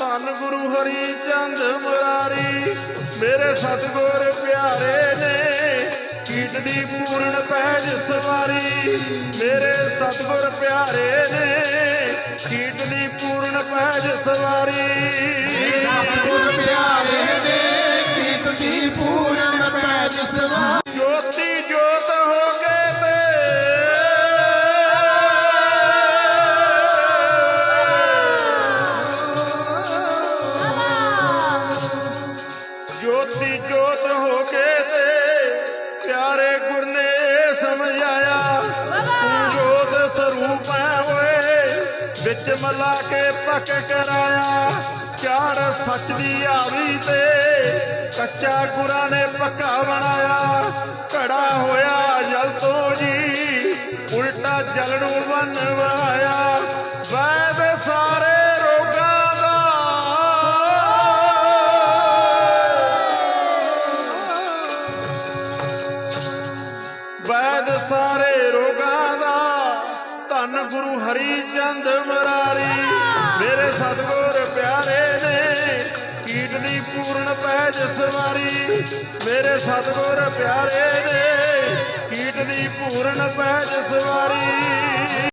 ਗੁਰੂ ਹਰੀ ਚੰਦ ਮੁਰਾਰੀ। ਮੇਰੇ ਸਤਗੁਰ ਪਿਆਰੇ ਨੇ ਕੀਟ ਦੀ ਪੂਰਨ ਪੈਜ ਸਵਾਰੀ। ਮੇਰੇ ਸਤਗੁਰ ਪਿਆਰੇ ਨੇ ਕੀਟ ਦੀ ਪੂਰਨ ਪੈਜ ਸਵਾਰੀ। ਗੁਰ ਪਿਆਰੇ ਨੇ ਦੀ ਪੂਰਨ ਪੈਜ ਸਵਾ ਜੋਤੀ ਜੋਤ ਜੋਤੀ ਜੋਤ ਹੋ ਕੇ ਤੇ ਪਿਆਰੇ ਗੁਰ ਨੇ ਸਮਝਾਇਆ। ਤੂੰ ਜੋਤ ਸਰੂਪ ਹੈ ਓਏ, ਵਿੱਚ ਮਲਾ ਕੇ ਪੱਕ ਕਰਾਇਆ। ਚਾੜ ਸੱਚ ਦੀ ਆਵੀ ਤੇ ਕੱਚਾ ਗੁਰਾਂ ਨੇ ਪੱਕਾ ਬਣਾਇਆ। ਘੜਾ ਹੋਇਆ ਜਲ ਤੋਂ ਜੀ, ਉਲਟਾ ਜਲ ਨੂੰ ਵਨਵਾਇਆ ਵੈਦ ਸਾਰੇ ਵੈਦ ਸਾਰੇ ਰੋਗਾਂ ਦਾ ਧੰਨ ਗੁਰੂ ਹਰੀ ਚੰਦ ਮਰਾਰੀ। ਮੇਰੇ ਸਤਗੁਰ ਪਿਆਰੇ ਨੇ ਕੀਟ ਦੀ ਪੂਰਨ ਪੈਜ ਸਵਾਰੀ। ਮੇਰੇ ਸਤਗੁਰ ਪਿਆਰੇ ਨੇ ਕੀਟ ਦੀ ਪੂਰਨ ਪੈਜ ਸਵਾਰੀ।